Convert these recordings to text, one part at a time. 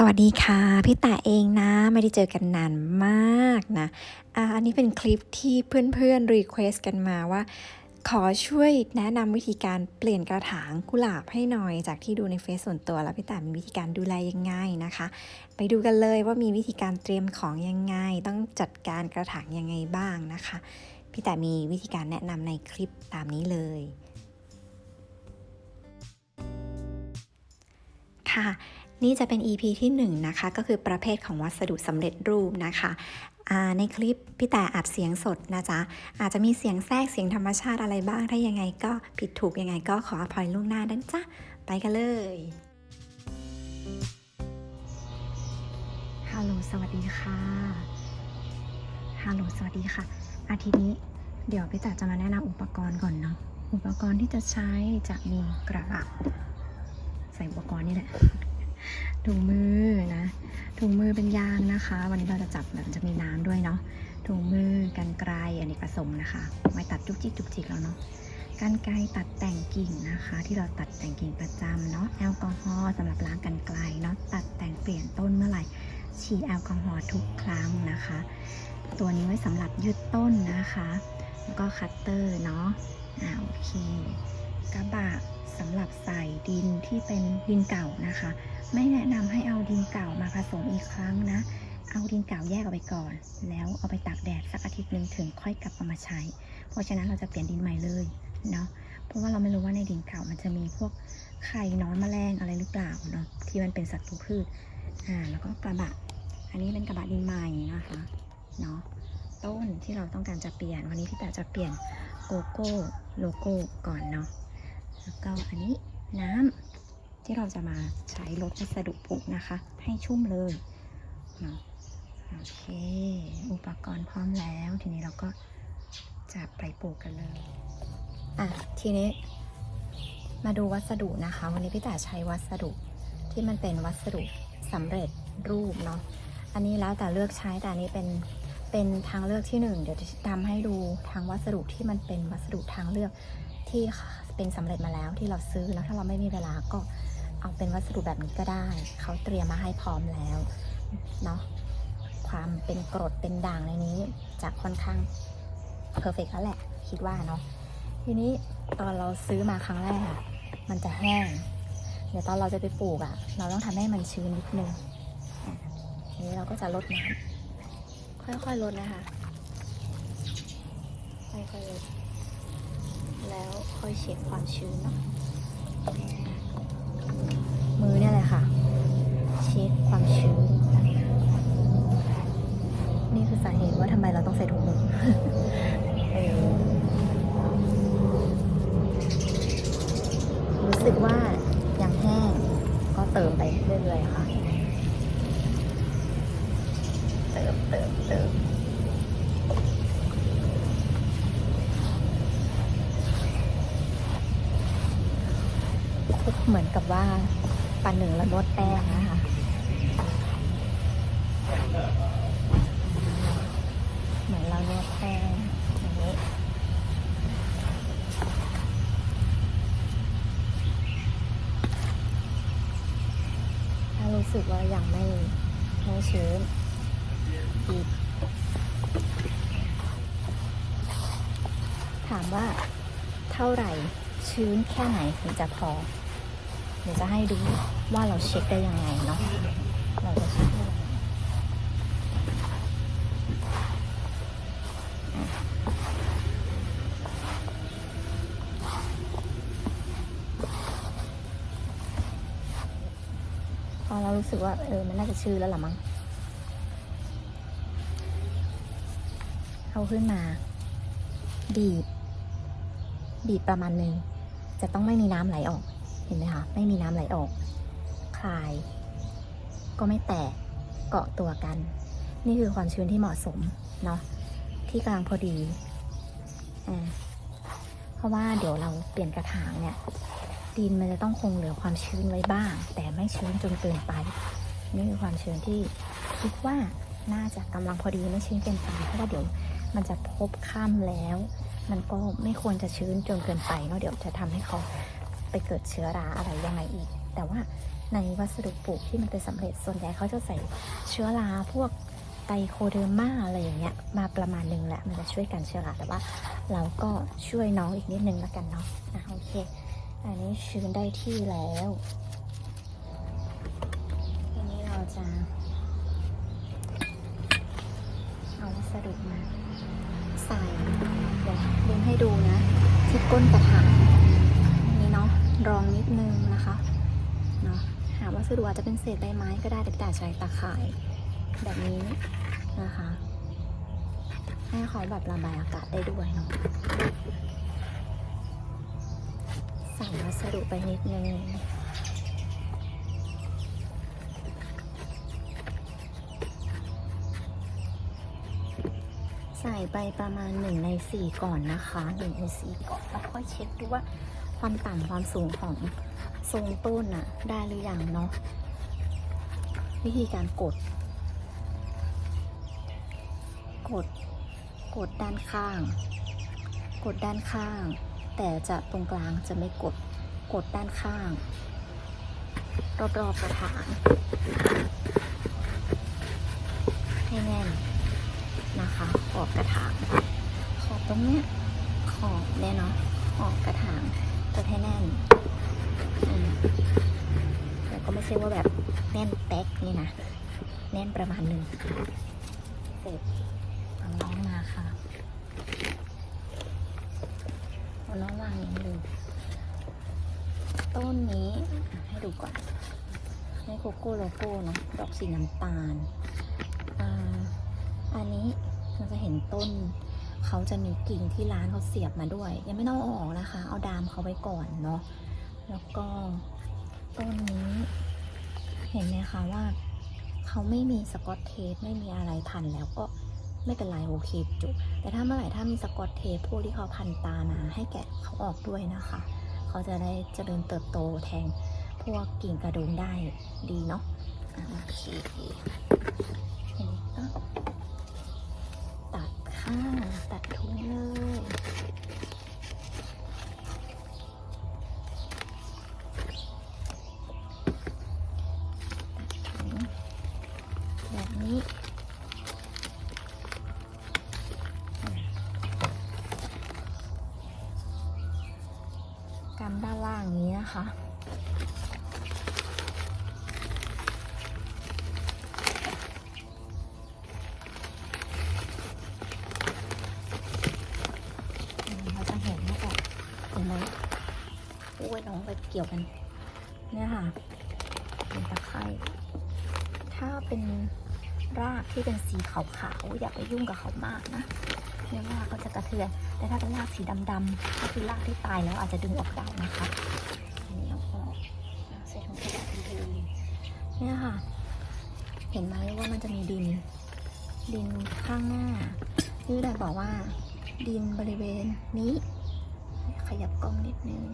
สวัสดีค่ะ พี่แต่เองนะ ไม่ได้เจอกันนานมากนะอ่าอันนี้เป็นคลิปที่เพื่อนๆรีเควสกันมาว่า ขอช่วยแนะนำวิธีการเปลี่ยนกระถางกุหลาบให้หน่อย จากที่ดูในเฟซส่วนตัวแล้วพี่แต่มีวิธีการดูแลยังไงนะคะ ไปดูกันเลยว่ามีวิธีการเตรียมของยังไง ต้องจัดการกระถางยังไงบ้างนะคะ พี่แต่มีวิธีการแนะนำในคลิปตามนี้เลยค่ะ นี่จะเป็น EP ที่1นงนะคะก็คือประเภทของวัสดุสำเร็จรูปนะคะในคลิปพี่แต่อัดเสียงสดนะจ๊ะอาจจะมีเสียงแทรกเสียงธรรมชาติอะไรบ้าง ถ้ายังไงก็ผิดถูกยังไงก็ขออภัยล่วงหน้าด้นจ้ะไปกันเลยฮัลโหลสวัสดีค่ะฮัลโหลสวัสดีค่ะ อาทิตย์นี้เดี๋ยวพี่แต่จะมาแนะนำอุปกรณ์ก่อนเนาะอุปกรณ์ที่จะใช้จะมีกระดาษใส่อุปกรณ์นี่แหละ ถุงมือนะถุงมือเป็นยางนะคะ วันนี้เราจะจับแบบจะมีน้ำด้วยเนาะถุงมือกันไกลอันนี้ประสงค์นะคะไว้ตัดจุกจิกจุกจิกแล้วเนาะกันไกลตัดแต่งกิ่งนะคะ ที่เราตัดแต่งกิ่งประจำเนาะแอลกอฮอล์สำหรับล้างกันไกลเนาะตัดแต่งเปลี่ยนต้นเมื่อไหร่ฉีดแอลกอฮอล์ทุกครั้งนะคะ ตัวนี้ไว้สำหรับยืดต้นนะคะ แล้วก็คัตเตอร์เนาะอ่าโอเค กระบะสำหรับใส่ดินที่เป็นดินเก่านะคะ ไม่แนะนำให้เอาดินเก่ามาผสมอีกครั้งนะ เอาดินเก่าแยกออกไปก่อน แล้วเอาไปตากแดดสักอาทิตย์หนึ่งถึงค่อยกลับเอามาใช้ เพราะฉะนั้นเราจะเปลี่ยนดินใหม่เลยเนาะ เพราะว่าเราไม่รู้ว่าในดินเก่ามันจะมีพวกไข่นอนแมลงอะไรหรือเปล่าเนาะที่มันเป็นศัตรูพืช อ่าแล้วก็กระบะ อันนี้เป็นกระบะดินใหม่นะคะเนาะต้นที่เราต้องการจะเปลี่ยนวันนี้พี่แต่จะเปลี่ยนโกโก้โลโก้ก่อนเนาะแล้วก็อันนี้น้ำ ที่เราจะมาใช้ลดวัสดุปลูกนะคะ ให้ชุ่มเลยเนาะโอเค อุปกรณ์พร้อมแล้ว ทีนี้เราก็จะไปปลูกกันเลย อะ ทีนี้มาดูวัสดุนะคะ วันนี้พี่แต่ใช้วัสดุที่มันเป็นวัสดุสำเร็จรูปเนาะ อันนี้แล้วแต่เลือกใช้แต่อันนี้เป็นเป็นทางเลือกที่หนึ่งเดี๋ยวจะทำให้ดูทางวัสดุที่มันเป็นวัสดุทางเลือกที่เป็นสำเร็จมาแล้วที่เราซื้อแล้วถ้าเราไม่มีเวลาก็ เอาเป็นวัสดุแบบนี้ก็ได้ เขาเตรียมมาให้พร้อมแล้วเนาะความเป็นกรดเป็นด่างในนี้จะค่อนข้างเพอร์เฟกแล้วแหละ คิดว่าเนาะทีนี้ตอนเราซื้อมาครั้งแรกอะมันจะแห้ง เดี๋ยวตอนเราจะไปปลูกอะเราต้องทำให้มันชื้นนิดนึงอะทีนี้เราก็จะลดน้ำค่อยๆลดนะคะค่อยๆลดแล้วค่อยเช็ดความชื้นเนาะ มือเนี่ยแหละค่ะ เช็ดความชื้น นี่คือสาเหตุว่าทำไมเราต้องใส่ถุงมือรู้สึกว่ายังแห้งก็เติมไปเรื่อยๆค่ะ เติมเติมเติมเหมือนกับว่า ปันหนึ่งแล้วนวดแป้งนะคะเหมือนเรานวดแป้งอย่างนี้ถ้ารู้สึกว่ายังไม่ไม่ชื้นอีกถามว่าเท่าไหร่ชื้นแค่ไหนถึงจะพอ ดี๋ยวจะให้ดูว่าเราเช็คได้ยังไงเนาะเราจะเช็คได้ยังไงอะพอเรารู้สึกว่าเออมันน่าจะชื้นแล้วล่ะมั้งเอาขึ้นมา บีบ บีบประมาณหนึ่งจะต้องไม่มีน้ำไหลออก เห็นไหมคะไม่มีน้ำไหลออก คลาย ก็ไม่แตกเกาะตัวกัน นี่คือความชื้นที่เหมาะสมเนาะที่กลางพอดีอ่าเพราะว่าเดี๋ยวเราเปลี่ยนกระถางเนี่ย ดินมันจะต้องคงเหลือความชื้นไว้บ้าง แต่ไม่ชื้นจนเกินไป นี่คือความชื้นที่คิดว่าน่าจะกำลังพอดีไม่ชื้นเกินไปเพราะว่าเดี๋ยวมันจะพบค่ำแล้ว มันก็ไม่ควรจะชื้นจนเกินไปเนาะเดี๋ยวจะทำให้เขา ไปเกิดเชื้อราอะไรยังไงอีก แต่ว่าในวัสดุปลูกที่มันเป็นสำเร็จส่วนใหญ่เขาจะใส่เชื้อราพวกไตโคเดอร์มาอะไรอย่างเงี้ยมาประมาณนึงแหละมันจะช่วยกันเชื้อราแต่ว่าเราก็ช่วยน้องอีกนิดนึงแล้วกันเนาะอะโอเค อันนี้ชื้นได้ที่แล้วทีนี้เราจะเอาวัสดุมาใส่เดี๋ยวลืมให้ดูนะ ที่ก้นกระถาง รองนิดนึงนะคะเนาะหาวัสดุอาจจะเป็นเศษใบไม้ก็ได้แต่แต่ใช้ตาข่ายแบบนี้นะคะให้เขาแบบระบายอากาศได้ด้วยเนาะใส่วัสดุไปนิดนึงใส่ไปประมาณหนึ่งในสี่ก่อนนะคะหนึ่งในสี่ก่อน แล้วค่อยเช็คดูว่า ความต่ำความสูงของทรงต้นน่ะ ได้หรือยังเนาะวิธีการกด กด กดด้านข้าง กดด้านข้าง แต่จะตรงกลางจะไม่กด กดด้านข้าง รอบๆกระถางให้แน่นนะคะขอบกระถางขอบตรงเนี้ยขอบเนี่ยเนาะขอบกระถาง ดให้แน่นแล้วก็ไม่ใช่ว่าแบบแน่นแป๊กนี่นะ แน่นประมาณหนึ่งเสร็จเอาน้องมาค่ะเอาน้องวางอย่างนี้เลยต้นนี้ให้ดูก่อนในโกโก้โลโก้เนาะดอกสีน้ำตาล อ่า อันนี้เราจะเห็นต้น เขาจะมีกิ่งที่ร้านเขาเสียบมาด้วย ยังไม่ต้องเอาออกนะคะ เอาดามเขาไว้ก่อนเนาะแล้วก็ต้นนี้เห็นไหมคะว่าเขาไม่มีสกอตเทปไม่มีอะไรพันแล้วก็ไม่เป็นไรโอเคจุแต่ถ้าเมื่อไหร่ถ้ามีสกอตเทปพวกที่เขาพันตามาให้แกะเขาออกด้วยนะคะ เขาจะได้เจริญเติบโตแทนพวกกิ่งกระดูงได้ดีเนาะโอเคทีนี้ก็ ตัดข้างตัดทุงเลยตัดถุงแบบนี้ กำด้านล่างนี้นะคะ กี่ยวกัน เนี่ยค่ะ เป็นตะไคร่ถ้าเป็นรากที่เป็นสีขาวๆอย่าไปยุ่งกับเขามากนะเนี่ยรากก็จะกระเทือน แต่ถ้าเป็นรากสีดำๆก็คือรากที่ตายแล้วอาจจะดึงออกได้นะคะอันนี้เอาออกใส่ถุงกระดาษดีเนี่ยค่ะ เห็นไหมว่ามันจะมีดิน ดินข้างหน้านี่ได้บอกว่าดินบริเวณนี้ ขยับกล้องนิดนึง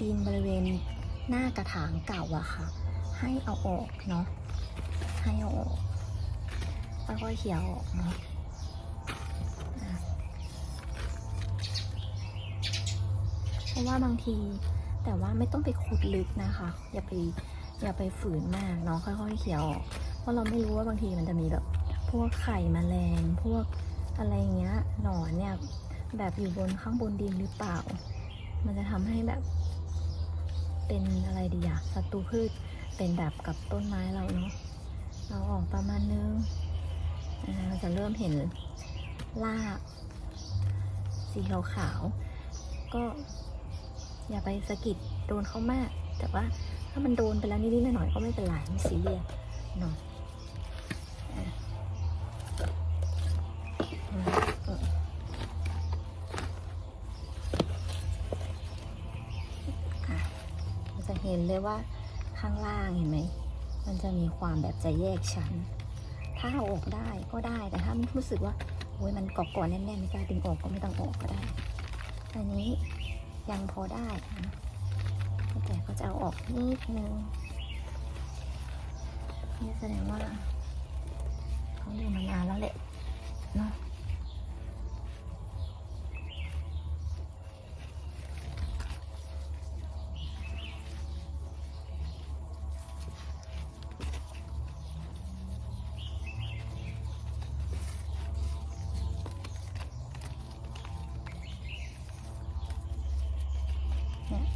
ดินบริเวณหน้ากระถางเก่าอะค่ะ ให้เอาออกเนาะให้เอาออกค่อยๆเขี่ยออกเนาะเพราะว่าบางทีแต่ว่าไม่ต้องไปขุดลึกนะคะ อย่าไปอย่าไปฝืนมากเนาะค่อยๆเขี่ยออกเพราะเราไม่รู้ว่าบางทีมันจะมีแบบ พวกไข่แมลง พวกอะไรเงี้ย หนอนเนี่ย แบบอยู่บนข้างบนดินหรือเปล่า มันจะทำให้แบบ เป็นอะไรดีอะศัตรูพืชเป็นแบบกับต้นไม้เราเนาะเราออกประมาณนึงเราจะเริ่มเห็นรากสีขาวๆก็ อย่าไปสะกิดโดนเขามาก แต่ว่าถ้ามันโดนไปแล้วนิดๆหน่อยๆก็ไม่เป็นไรไม่ซีเรียสเนาะอะ เราจะเห็นเลยว่าข้างล่างเห็นไหม มันจะมีความแบบจะแยกชั้น ถ้าเอาออกได้ก็ได้ แต่ถ้ารู้สึกว่าโอ้ยมันเกาะก่อนแน่นๆไม่กล้าดึงออกก็ไม่ต้องออกก็ได้ อันนี้ยังพอได้นะแต่ก็จะเอาออกนิดนึง นี่แสดงว่าเขาอยู่มานานแล้วแหละเนาะ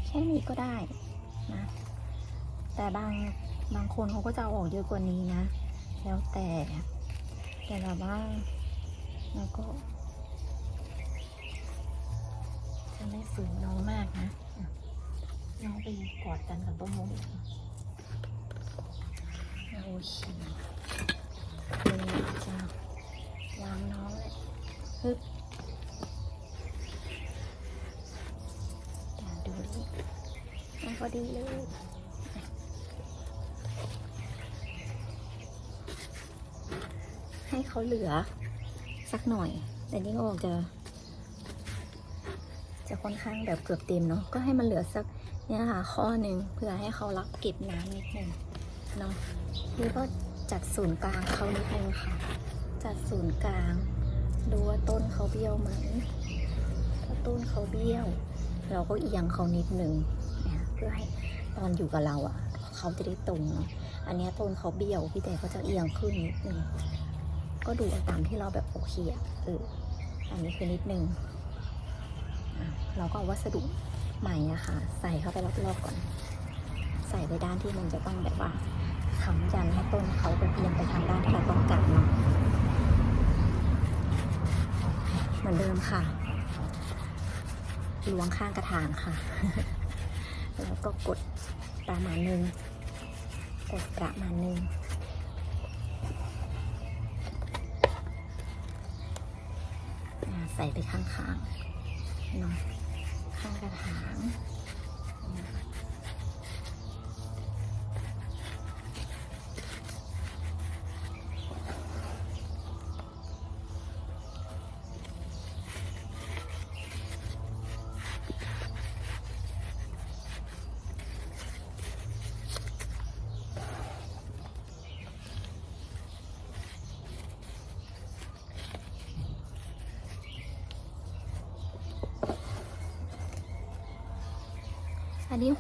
แค่นี้ก็ได้นะ แต่บางบางคนเขาก็จะเอาออกเยอะกว่านี้นะ แล้วแต่แต่แบบว่าแล้วก็ จะไม่ฝืนน้องมากนะน้องไปกอดกันกับต้นมงโอเคเลยจะวางน้องเลยฮึบ ดีเลยให้เขาเหลือสักหน่อย แต่นี่ก็ออกจะ จะค่อนข้างแบบเกือบเต็มเนาะก็ให้มันเหลือสักเนี่ยค่ะข้อหนึ่งเพื่อให้เขารับเก็บน้ำนิดหนึ่งเนาะนี่ก็จัดศูนย์กลางเขานิดนึงค่ะ จัดศูนย์กลาง ดูว่าต้นเขาเบี้ยวไหมถ้าต้นเขาเบี้ยว เราก็เอียงเขานิดหนึ่ง เพื่อให้ตอนอยู่กับเราอะ่ะเขาจะได้ตรงเนาะอันนี้ต้นเขาเบี้ยวพี่แต่ก็จะเอียงขึ้นนิดนึงก็ดูเอาตามที่เราแบบโอเคอะเอออันนี้คือนิดนึงเราก็เอาวัสดุใหม่อะค่ะใส่เข้าไปรอบๆก่อน ใส่ไปด้านที่มันจะต้องแบบว่าค้ำยันให้ต้นเขาแบบเอียงไปทางด้านที่เราต้องการเนาะเหมือนเดิมค่ะล้วงข้างกระถางค่ะ แล้วก็กดประมาณนึงกดประมาณนึงอ่งใส่ไปข้างๆเนาะข้างกระถาง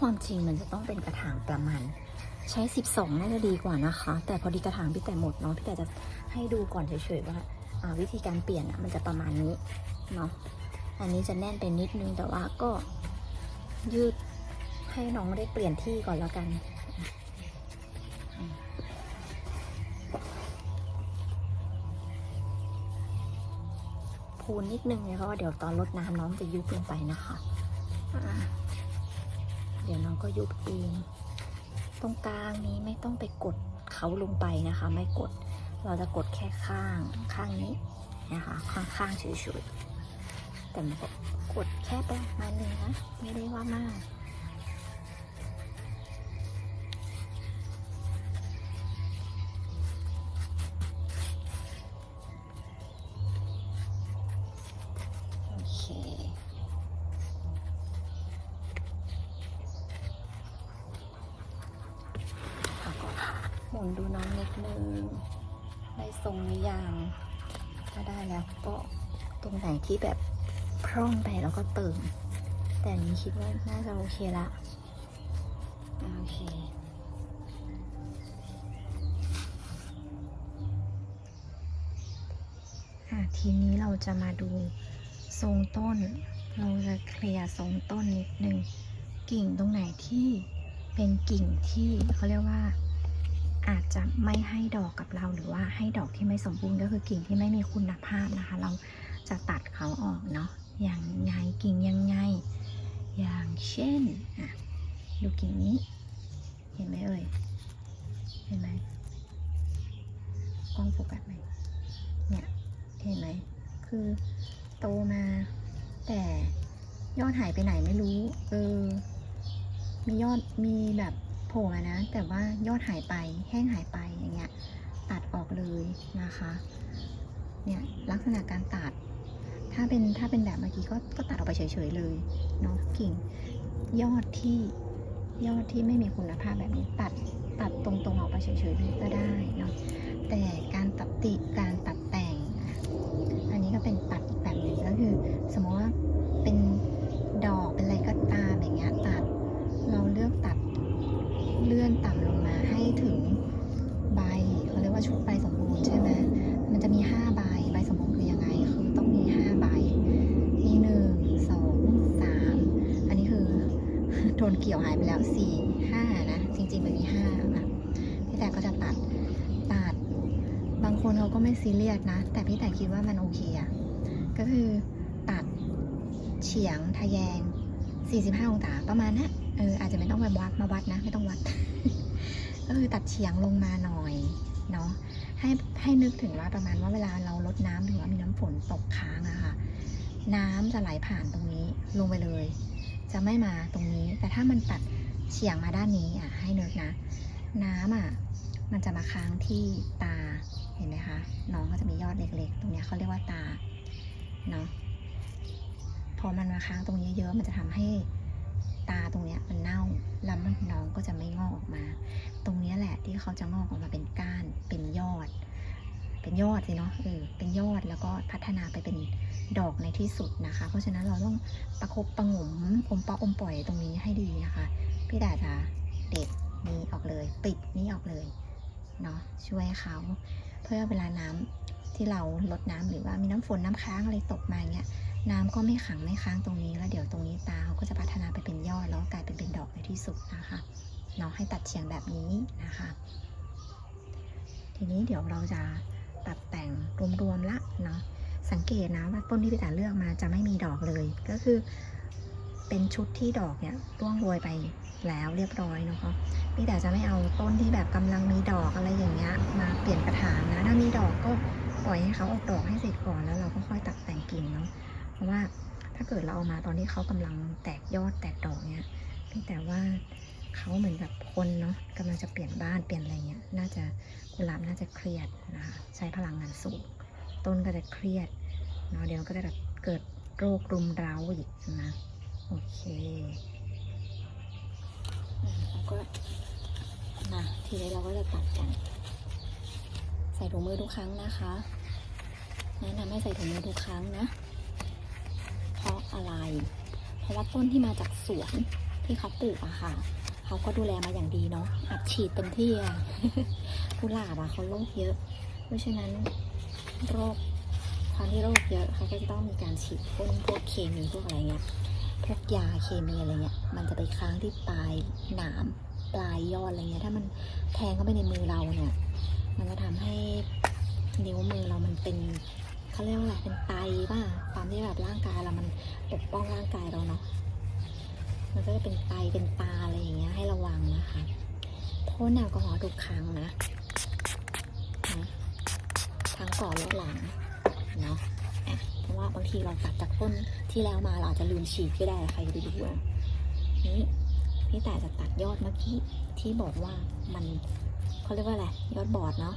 ความจริงมันจะต้องเป็นกระถางประมาณ ใช้ 12 น่าจะดีกว่านะคะ แต่พอดีกระถางพี่แต่หมดเนาะพี่แต่จะให้ดูก่อนเฉยๆว่าาวิธีการเปลี่ยนอะมันจะประมาณนี้เนาะอันนี้จะแน่นไปนิดนึงแต่ว่าก็ยืดให้น้องได้เปลี่ยนที่ก่อนแล้วกันพูนนิดนึงเนี่ยเพราะว่าเดี๋ยวตอนรดน้ำน้องจะยุบลงไปนะคะ เดี๋ยวน้องก็ยุบเอง ตรงกลางนี้ไม่ต้องไปกดเขาลงไปนะคะ ไม่กด เราจะกดแค่ข้างข้างนี้นะคะ ข้างข้างๆเฉยๆแต่มันก็กดแค่ประมาณนึงนะ ไม่ได้ว่ามาก หมุนดูน้องนิดนึงได้ทรงหรือยังถ้าได้แล้วก็ตรงไหนที่แบบพร่องไปแล้วก็เติม แต่นี้คิดว่าน่าจะโอเคละโอเคอะทีนี้เราจะมาดูทรงต้น เราจะเคลียร์ทรงต้นนิดนึง กิ่งตรงไหนที่เป็นกิ่งที่เขาเรียกว่า อาจจะไม่ให้ดอกกับเราหรือว่าให้ดอกที่ไม่สมบูรณ์ก็คือกิ่งที่ไม่มีคุณภาพนะคะ เราจะตัดเขาออกเนาะอย่างไงกิ่งยังไง อย่างเช่นอะดูกิ่งนี้ เห็นไหมเอ่ยเห็นไหมกล้องโฟกัสไหมเนี่ยเห็นไหมคือโตมา แต่ยอดหายไปไหนไม่รู้เออมียอดมีแบบ ผล่นะ แต่ว่ายอดหายไปแห้งหายไปอย่างเงี้ยตัดออกเลยนะคะเนี่ยลักษณะการตัด ถ้าเป็นถ้าเป็นแบบเมื่อกี้ก็ก็ตัดออกไปเฉยๆเลยเนาะกิ่งยอดที่ยอดที่ไม่มีคุณภาพแบบนี้ตัดตัดตรงๆออกไปเฉยๆเลยก็ได้เนาะแต่การตัดติการตัดแต่งอะ อันนี้ก็เป็นตัดอีกแบบหนึ่งก็คือ สมมติว่าเป็นดอกเป็นอะไรก็ตามอย่างเงี้ยตัดเราเลือกตัดเลื่อนต่ำลงมาให้ถึงใบเขาเรียกว่าชุดใบสมบูรณ์ใช่ไหมมันจะมีห้าใบใบสมบูรณ์คือยังไงคือต้อง มีห้าใบมีหนึ่ยวหายไปแล้วสี่ห้านะ จริงๆมันมีห้านะพี่แต่ก็จะตัดตัด บางคนเขาก็ไม่ซีเรียสนะ แต่พี่แต่คิดว่ามันโอเคอะก็คือตัดเฉียงทะแยง 45 องศาประมาณนะเอออาจจะไม่ต้องไปวัดมาวัดนะ ไม่ต้องวัด ก็คือตัดเฉียงลงมาหน่อยเนาะให้ให้นึกถึงว่าประมาณว่าเวลาเราลดน้ำหรือว่ามีน้ำฝนตกค้างอะค่ะ น้ำจะไหลผ่านตรงนี้ลงไปเลย จะไม่มาตรงนี้ แต่ถ้ามันตัดเฉียงมาด้านนี้อะให้นึกนะ น้ำอะมันจะมาค้างที่ตาเห็นไหมคะน้องก็จะมียอดเล็กๆ ตรงนี้เขาเรียกว่าตาเนาะพอมันมาค้างตรงนี้เยอะมันจะทำให้ตาตรงเนี้ยมันเน่าแล้วมันน้องก็จะไม่งอกออกมา ตรงนี้แหละที่เขาจะงอกออกมาเป็นก้านเป็นยอด เป็นยอดสิเนาะเออเป็นยอดแล้วก็พัฒนาไปเป็นดอกในที่สุดนะคะ เพราะฉะนั้นเราต้องประคบประงมอมปะอมปล่อยตรงนี้ให้ดีนะคะ พี่ดาจะเด็ดนี้ออกเลยปิดนี้ออกเลยเนาะช่วยเขาเพื่อเวลาน้ำที่เราลดน้ำหรือว่ามีน้ำฝนน้ำค้างอะไรตกมาเงี้ยน้ำก็ไม่ขังไม่ค้างตรงนี้แล้วเดี๋ยวตรงนี้ตาเขาก็จะพัฒนาไปเป็นยอดแล้วก็กลายเป็นเป็นดอกในที่สุดนะคะเนาะให้ตัดเฉียงแบบนี้นะคะ ทีนี้เดี๋ยวเราจะ ตัดแต่งรวมๆละเนาะสังเกตนะว่าต้นที่พี่ตาเลือกมาจะไม่มีดอกเลย ก็คือเป็นชุดที่ดอกเนี่ยร่วงโรยไปแล้วเรียบร้อยเนาะพี่แต่จะไม่เอาต้นที่แบบกำลังมีดอกอะไรอย่างเงี้ยมาเปลี่ยนกระถางนะถ้ามีดอกก็ปล่อยให้เขาออกดอกให้เสร็จก่อนแล้วเราก็ค่อยตัดแต่งกิ่งเนาะเพราะว่าถ้าเกิดเราเอามาตอนที่เขากำลังแตกยอดแตกดอกเนี่ยพี่แต่ว่าเขาเหมือนกับคนเนาะกำลังจะเปลี่ยนบ้านเปลี่ยนอะไรเงี้ยน่าจะ กุหลาบน่าจะเครียดนะคะใช้พลังงานสูง ต้นก็จะเครียดเนาะเดี๋ยวก็จะเกิดโรครุมเร้าอีกนะโอเคแล้วก็นะทีนี้เราก็จะตัดกัน ใส่ถุงมือทุกครั้งนะคะแนะนำให้ใส่ถุงมือทุกครั้งนะ เพราะอะไร เพราะว่าต้นที่มาจากสวนที่เขาปลูกอะค่ะ เขาก็ดูแลมาอย่างดีเนาะอัดฉีดเต็มที่อะกุหลาบอะเขาโรคเยอะ เพราะฉะนั้นโรคความที่โรคเยอะเขาก็จะต้องมีการฉีดพ่นพวกเคมีพวกอะไรเงี้ยพวกยาเคมีอะไรเงี้ยมันจะไปค้างที่ปลายหนามปลายยอดอะไรเงี้ยถ้ามันแทงเข้าไปในมือเราเนี่ยมันจะทำให้นิ้วมือเรามันเป็นเขาเรียกว่าอะไรเป็นไตป่ะความที่แบบร่างกายเรามันปกป้องร่างกายเราเนาะ มันก็จะเป็นไตเป็นตาอะไรอย่างเงี้ยให้ระวังนะคะพ่นแอลกอฮอล์ทุกครั้งนะนะทั้งก่อนและหลังเนาะเพราะว่าบางทีเราตัดจากต้นที่แล้วมาเราอาจจะลืมฉีดก็ได้ใครจะไปรู้อะนี่พี่แต่จะตัดยอดเมื่อกี้ที่บอกว่ามันเขาเรียกว่าอะไรยอดบอดเนาะ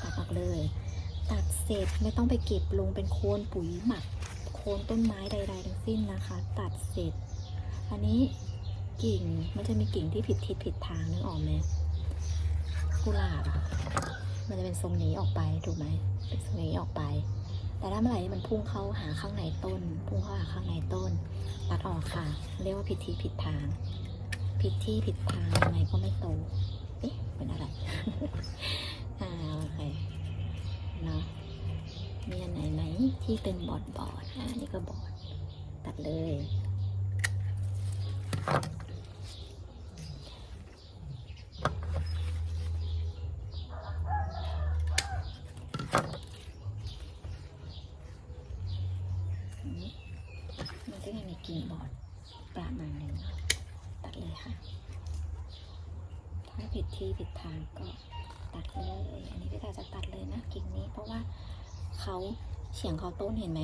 ตัดออกเลย ตัดเสร็จไม่ต้องไปเก็บลงเป็นโคนปุ๋ยหมักโคนต้นไม้ใดๆทั้งสิ้นนะคะ ตัดเสร็จ อันนี้กิ่งมันจะมีกิ่งที่ผิดทิศผิดทางนึกออกไหมกุหลาบอะมันจะเป็นทรงนี้ออกไปถูกไหมเป็นทรงนี้ออกไป แต่ถ้าเมื่อไหร่มันพุ่งเข้าหาข้างในต้น พุ่งเข้าหาข้างในต้น ตัดออกค่ะ เรียกว่าผิดที่ผิดทาง ผิดที่ผิดทางยังไงก็ไม่โตเอ๊ะเป็นอะไรอ่าโอเคเนาะมีอันไหนไหมที่เป็นบอดบอดอ่านี่ก็บอดตัดเลย มันก็ยังมีกิ่งบอดประมาณหนึงตัดเลยค่ะ ถ้าผิดที่ผิดทางก็ตัดเลย อันนี้พี่ตาจะตัดเลยนะกิ่งนี้ เพราะว่าเขาเฉียงเขาต้นเห็นไหม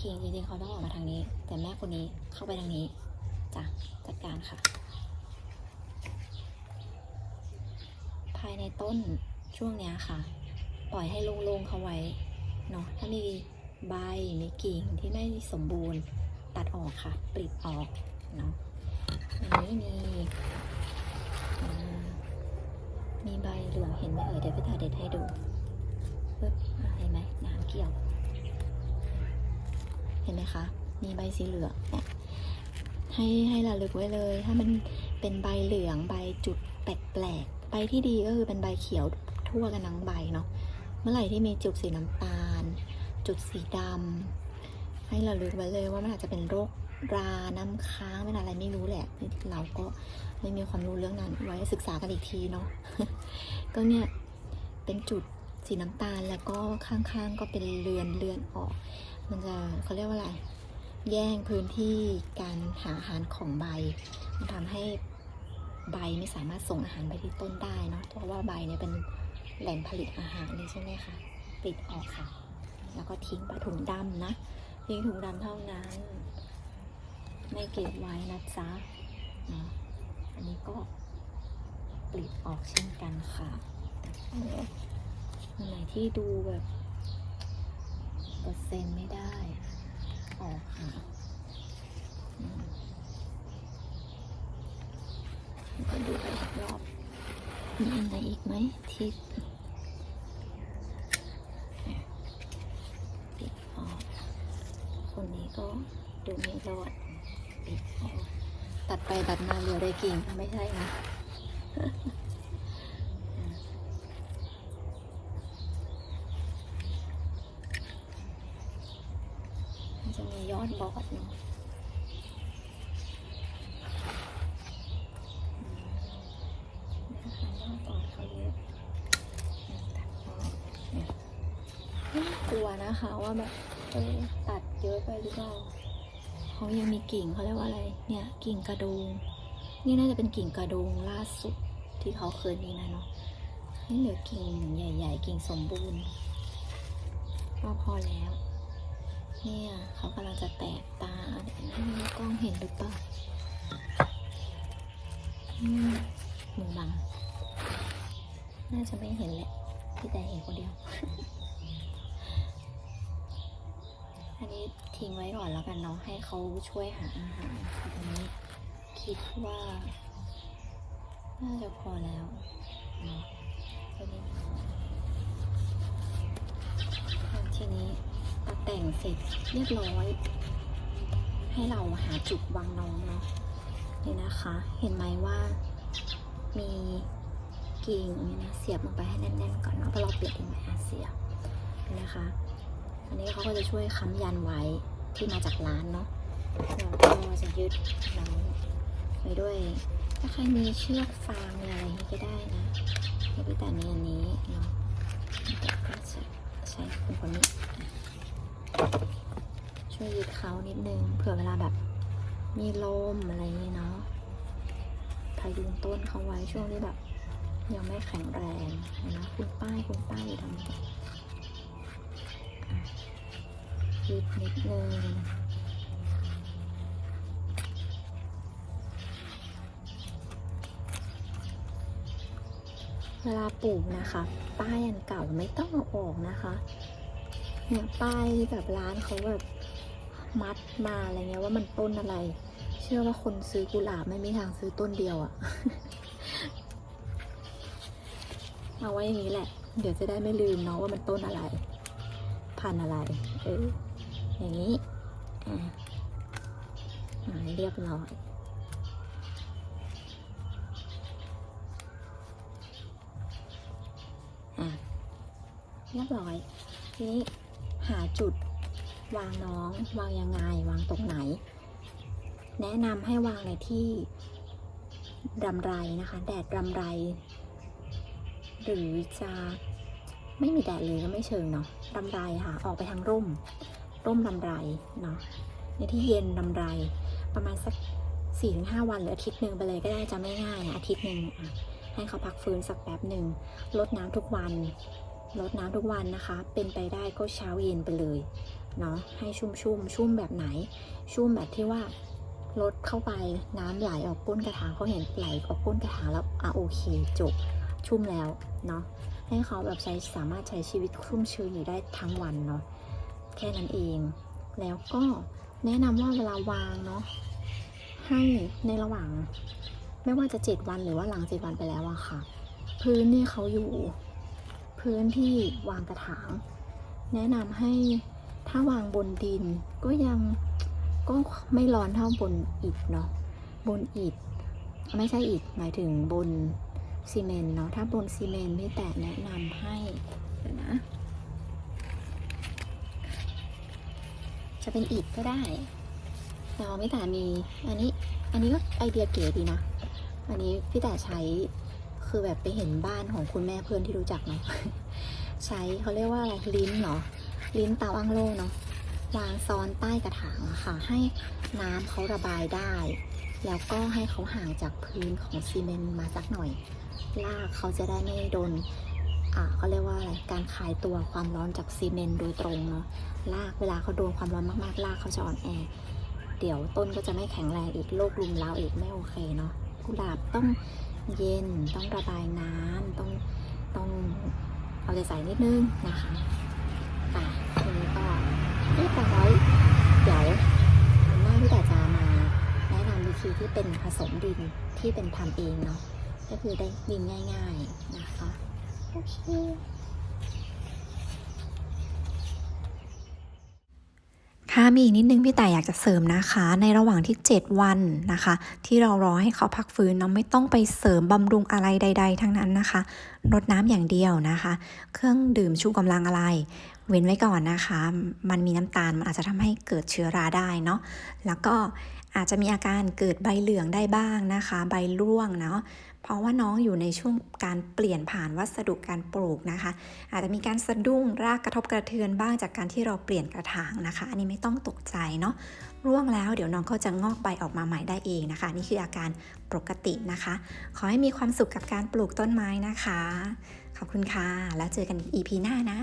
กิ่งจริงๆเขาต้องออกมาทางนี้ แต่แม่คนนี้เข้าไปทางนี้ จ้ะจัดการค่ะ ภายในต้นช่วงเนี้ยค่ะ ปล่อยให้โล่งๆเขาไว้เนาะถ้ามีใบมีกิ่งที่ไม่สมบูรณ์ตัดออกค่ะปลิดออกเนาะอันนี้มีมีใบเหลืองเห็นไหมเอ่ยเดี๋ยวพี่ตาเด็ดให้ดูปึ๊บเห็นไหมน้ำเกี่ยว เห็นไหมคะ มีใบสีเหลืองเนี่ย ให้ให้ระลึกไว้เลย ถ้ามันเป็นใบเหลืองใบจุดแปลกๆใบที่ดีก็คือเป็นใบเขียวทั่วกันทั้งใบเนาะเมื่อไหร่ที่มีจุดสีน้ำตาล จุดสีดำให้เราลึกไว้เลยว่ามันอาจจะเป็นโรคราน้ำค้างเป็นอะไรไม่รู้แหละ เราก็ไม่มีความรู้เรื่องนั้น ไว้ศึกษากันอีกทีเนาะก็เนี่ยเป็นจุดสีน้ำตาลแล้วก็ข้างๆก็เป็นเรือนเรือนออก มันจะเขาเรียกว่าอะไร แย่งพื้นที่การหาอาหารของใบ มันทำให้ใบไม่สามารถส่งอาหารไปที่ต้นได้เนาะเพราะว่าใบเนี่ยเป็นแหล่งผลิตอาหารเลยใช่ไหมคะปิดออกค่ะ แล้วก็ทิ้งปถุงดำนะทิ้งถุงดำเท่านั้น ไม่เก็บไว้นะจ๊ะเนาะอันนี้ก็ปลิดออกเช่นกันค่ะอันไหนที่ดูแบบเปอร์เซ็นต์ไม่ได้ ออกค่ะก็ดูไปอีกรอบมีอันไหนอีกไหมที่ปิดออก คนนี้ก็ดูไม่รอดปิดออก ตัดไปตัดมาเหลือได้กิ่งไม่ใช่นะ มันจะมียอดบอดเนาะนะคะยอดบอดเขาเยอะตัดออกเนี่ยไม่กลัวนะคะว่าแบบเออตัดเยอะไปหรือเปล่า เขายังมีกิ่งเขาเรียกว่าอะไร เนี่ยกิ่งกระโดงนี่น่าจะเป็นกิ่งกระโดงล่าสุดที่เขาเคยมีมาเนาะนี่เหลือกิ่งใหญ่ ๆ กิ่งสมบูรณ์ก็พอแล้ว เนี่ยเขากำลังจะแตกตาไม่รู้กล้องเห็นหรือเปล่าอืมหนูบัง น่าจะไม่เห็นแหละ พี่แต่เห็นคนเดียว อั นนี้ทิ้งไว้ก่อนแล้วกันเนาะให้เขาช่วยหาอาหารตรงนี้คิดว่าน่าจะพอแล้วเนาะทีนี้พอแต่งเสร็จเรียบร้อย ให้เราหาจุดวางน้องเนาะนี่นะคะ เห็นไหมว่ามีกิ่งนี่นะเสียบลงไปให้แน่นๆก่อนเนาะเพราะเราเปลี่ยนเป็นไม้อาเซียนี่นะคะ อันนี้เขาก็จะช่วยค้ำยันไว้ที่มาจากร้านเนาะเราก็จะยึดน้องไว้ด้วย ถ้าใครมีเชือกฟางมีอะไรก็ได้นะไม่ได้แต่มีอันนี้เนาะแต่ก็จะใช้เป็นคนนี้ช่วยยึดเขานิดนึงเผื่อเวลาแบบมีลมอะไรอย่างนี้เนาะพยุงต้นเขาไว้ช่วงที่แบบ ยังไม่แข็งแรงนะคุณป้ายคุณป้ายอยู่ทำนี้ ยึดนิดนึงเวลาปลูกนะคะ ป้ายอันเก่าไม่ต้องเอาออกนะคะ เนี่ยป้ายแบบร้านเขาแบบมัดมาอะไรเงี้ยว่ามันต้นอะไร เชื่อว่าคนซื้อกุหลาบไม่มีทางซื้อต้นเดียวอะเอาไว้อย่างนี้แหละ เดี๋ยวจะได้ไม่ลืมเนาะว่ามันต้นอะไร พันอะไร เออ อย่างนี้อ่าเรียบร้อยอะเรียบร้อย ทีนี้หาจุดวางน้อง วางยังไง วางตรงไหน แนะนำให้วางในที่รำไรนะคะ แดดรำไร หรือจะไม่มีแดดเลยก็ไม่เชิงเนาะรำไรค่ะ ออกไปทางร่ม ร่มรำไรเนาะในที่เย็นรำไร ประมาณสักสี่ถึงห้าวันหรืออาทิตย์หนึ่งไปเลยก็ได้จะไม่ง่ายอะอาทิตย์หนึ่งให้เขาพักฟื้นสักแป๊บหนึ่งลดน้ำทุกวันลดน้ำทุกวันนะคะ เป็นไปได้ก็เช้าเย็นไปเลยเนาะให้ชุ่มชุ่มชุ่มแบบไหน ชุ่มแบบที่ว่าลดเข้าไปน้ำไหลออกก้นกระถางเขาเห็นไหลออกก้นกระถางแล้วอะโอเคจบชุ่มแล้วเนาะให้เขาแบบใช้สามารถใช้ชีวิตชุ่มชื้นอยู่ได้ทั้งวันเนาะ แค่นั้นเอง แล้วก็แนะนำว่าเวลาวางเนาะให้ในระหว่าง ไม่ว่าจะเจ็ดวันหรือว่าหลังเจ็ดวันไปแล้วอะค่ะ พื้นที่เขาอยู่ พื้นที่วางกระถาง แนะนำให้ถ้าวางบนดินก็ยังก็ไม่ร้อนเท่าบนอิฐเนาะบนอิฐไม่ใช่อิฐหมายถึงบนซีเมนต์เนาะถ้าบนซีเมนต์พี่แต่แนะนำให้เดี๋ยวนะ จะเป็นอิฐก็ได้แต่ว่าพี่แต่มี อันนี้ อันนี้ก็ไอเดียเก๋ดีนะ อันนี้พี่แต่ใช้คือแบบไปเห็นบ้านของคุณแม่เพื่อนที่รู้จักเนาะใช้เขาเรียกว่าอะไรลิ้นเหรอลิ้นเตาอั้งโล่เนาะวางซ้อนใต้กระถางค่ะ ให้น้ำเขาระบายได้ แล้วก็ให้เขาห่างจากพื้นของซีเมนต์มาสักหน่อยรากเขาจะได้ไม่โดน เขาเรียกว่าอะไร การคลายตัวความร้อนจากซีเมนต์โดยตรงเนาะ รากเวลาเขาโดนความร้อนมากๆ รากเขาจะอ่อนแอ เดี๋ยวต้นก็จะไม่แข็งแรงอีก โรคลุมเล้าอีกไม่โอเคเนาะ กุหลาบต้องเย็น ต้องระบายน้ำต้องต้องเอาใจใส่นิดนึงนะคะอะทีนี้ก็เรียบร้อยเดี๋ยวหน้าพี่แต่จะมาแนะนำวิธีที่เป็นผสมดินที่เป็นทำเองเนาะ ก็คือได้ดินง่าย ๆนะคะ เคค่ะมีอีกนิดนึงพี่แต่อยากจะเสริมนะคะ ในระหว่างที่ 7 วันนะคะ ที่เรารอให้เขาพักฟื้นเนาะไม่ต้องไปเสริมบำรุงอะไรใด ๆ ทั้งนั้นนะคะรดน้ำอย่างเดียวนะคะ เครื่องดื่มชูกำลังอะไร เว้นไว้ก่อนนะคะ มันมีน้ำตาลมันอาจจะทำให้เกิดเชื้อราได้เนาะแล้วก็อาจจะมีอาการเกิดใบเหลืองได้บ้างนะคะ ใบร่วงเนาะ ราะว่าน้องอยู่ในช่วงการเปลี่ยนผ่านวัสดุการปลูกนะคะ อาจจะมีการสะดุ้งรากกระทบกระเทือนบ้างจากการที่เราเปลี่ยนกระถางนะคะ อันนี้ไม่ต้องตกใจเนาะร่วงแล้วเดี๋ยวน้องก็จะงอกใบออกมาใหม่ได้เองนะคะ นี่คืออาการปกตินะคะ ขอให้มีความสุขกับการปลูกต้นไม้นะคะ ขอบคุณค่ะแล้วเจอกัน EP หน้านะ